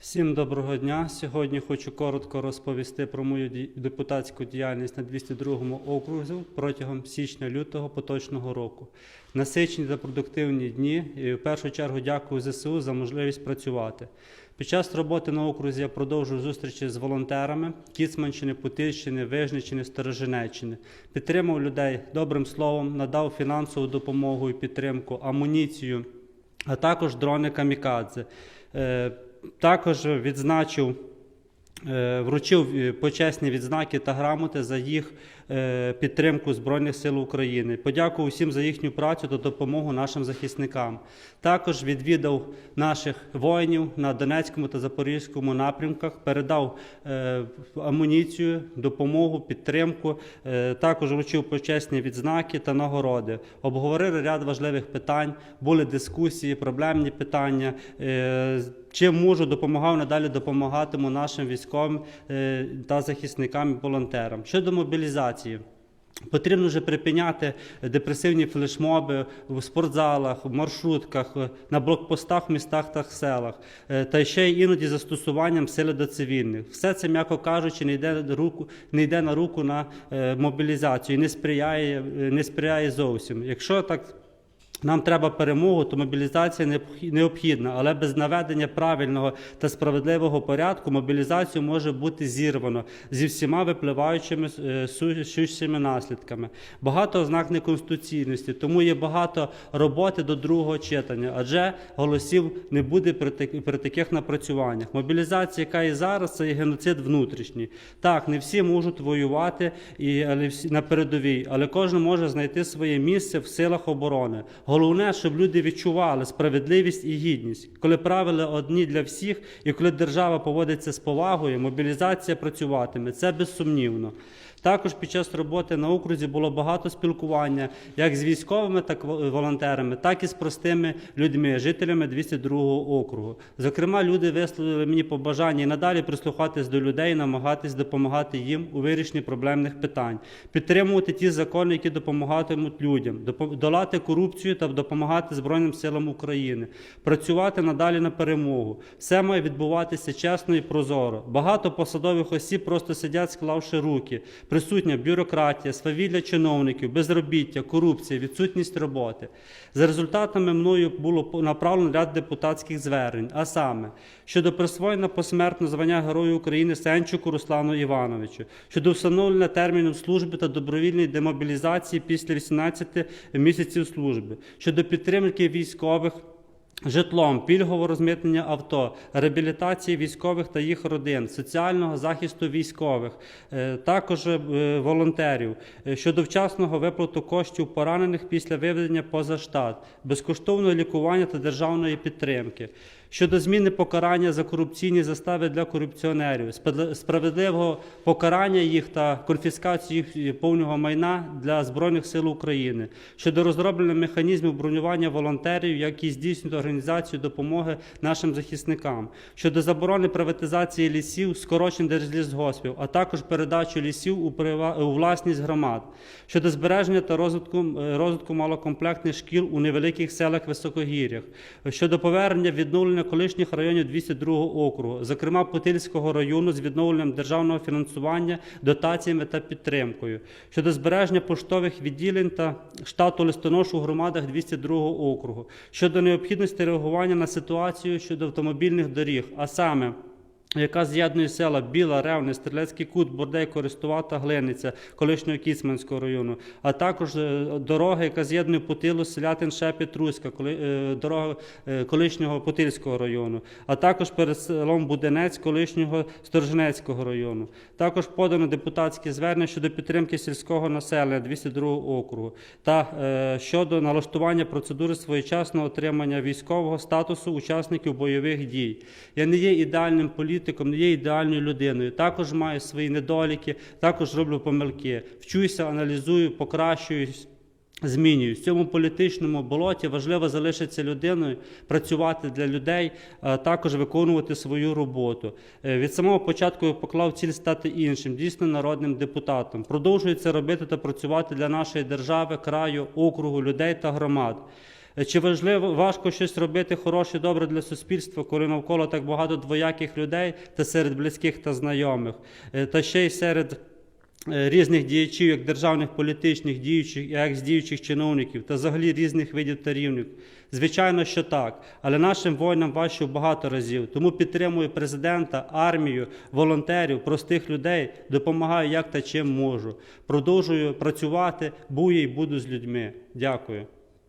Всім доброго дня. Сьогодні хочу коротко розповісти про мою депутатську діяльність на 202 окрузі протягом січня-лютого поточного року. Насичені та продуктивні дні. І в першу чергу дякую ЗСУ за можливість працювати. Під час роботи на окрузі я продовжую зустрічі з волонтерами Кіцманщини, Путильщини, Вижниччини, Сторожинеччини. Підтримав людей добрим словом, надав фінансову допомогу і підтримку, амуніцію, а також дрони камікадзе. Також відзначив, вручив е, почесні відзнаки та грамоти за їх е, підтримку Збройних сил України. Подякував всім за їхню працю та допомогу нашим захисникам. Також відвідав наших воїнів на Донецькому та Запорізькому напрямках, передав е, амуніцію, допомогу, підтримку. Е, Також вручив почесні відзнаки та нагороди. Обговорили ряд важливих питань, були дискусії, проблемні питання. Е, Чим можу, допомагав надалі допомагатиму нашим військовим е, та захисникам і волонтерам. Щодо мобілізації. Потрібно вже припиняти депресивні флешмоби в спортзалах, в маршрутках, на блокпостах в містах та селах, е, та ще й іноді застосуванням сили до цивільних. Все це, м'яко кажучи, не йде, руку, не йде на руку на е, мобілізацію, не сприяє, е, не сприяє зовсім. Якщо так нам треба перемогу, то мобілізація необхідна, але без наведення правильного та справедливого порядку мобілізацію може бути зірвано зі всіма випливаючими е, сущими наслідками. Багато ознак неконституційності, тому є багато роботи до другого читання, адже голосів не буде при, так- при таких напрацюваннях. Мобілізація, яка і зараз, це є геноцид внутрішній. Так, не всі можуть воювати і, але всі, на передовій, але кожен може знайти своє місце в силах оборони. Головне, щоб люди відчували справедливість і гідність. Коли правила одні для всіх, і коли держава поводиться з повагою, мобілізація працюватиме. Це безсумнівно. Також під час роботи на окрузі було багато спілкування як з військовими, так і волонтерами, так і з простими людьми, жителями 202 округу. Зокрема, люди висловили мені побажання і надалі прислухатись до людей, намагатись допомагати їм у вирішенні проблемних питань, підтримувати ті закони, які допомагатимуть людям, долати корупцію та допомагати Збройним силам України, працювати надалі на перемогу. Все має відбуватися чесно і прозоро. Багато посадових осіб просто сидять, склавши руки. Присутня бюрократія, свавілля чиновників, безробіття, корупція, відсутність роботи. За результатами мною було направлено ряд депутатських звернень, а саме щодо присвоєння посмертно звання Герою України Сенчуку Руслану Івановичу, щодо встановлення термінів служби та добровільної демобілізації після 18 місяців служби, щодо підтримки військових. Житлом, пільгового розмитнення авто, реабілітації військових та їх родин, соціального захисту військових, е, також е, волонтерів е, щодо вчасного виплату коштів поранених після виведення поза штат, безкоштовного лікування та державної підтримки. Щодо зміни покарання за корупційні застави для корупціонерів, справедливого покарання їх та конфіскації їх повного майна для Збройних сил України, щодо розроблення механізмів бронювання волонтерів, які здійснюють організацію допомоги нашим захисникам, щодо заборони приватизації лісів, скорочень держлісгоспів, а також передачу лісів у, власність громад, щодо збереження та розвитку, е, розвитку малокомплектних шкіл у невеликих селах високогір'ях, щодо повернення відновлення колишніх районів 202 округу, зокрема Путильського району з відновленням державного фінансування, дотаціями та підтримкою, щодо збереження поштових відділень та штату листоношу у громадах 202 округу, щодо необхідності реагування на ситуацію щодо автомобільних доріг, а саме яка з'єднує села Біла, Ревне, Стрілецький Кут, Бордей, Користува та Глиниця колишнього Кіцманського району, а також е, дорога, яка з'єднує Путилу, Селятин, Шепіт, Руська, е, дорога е, колишнього Путильського району, а також перед селом Буденець колишнього Сторженецького району. Також подано депутатське звернення щодо підтримки сільського населення 202 округу та щодо налаштування процедури своєчасного отримання військового статусу учасників бойових дій. Я не є ідеальним політиком, не є ідеальною людиною. Також маю свої недоліки, також роблю помилки. Вчуся, аналізую, покращуюсь. Змінююсь. В цьому політичному болоті важливо залишитися людиною, працювати для людей, а також виконувати свою роботу. Е, Від самого початку я поклав ціль стати іншим, дійсно народним депутатом. Продовжую це робити та працювати для нашої держави, краю, округу, людей та громад. Е, Чи важливо важко щось робити хороше, добре для суспільства, коли навколо так багато двояких людей та серед близьких та знайомих, Е, та ще й серед е, різних діячів, як державних політичних діючих, як з діючих чиновників та взагалі різних видів та рівнів? Звичайно, що так, але нашим воїнам важче багато разів. Тому підтримую президента, армію, волонтерів, простих людей, допомагаю як та чим можу. Продовжую працювати, бую і буду з людьми. Дякую.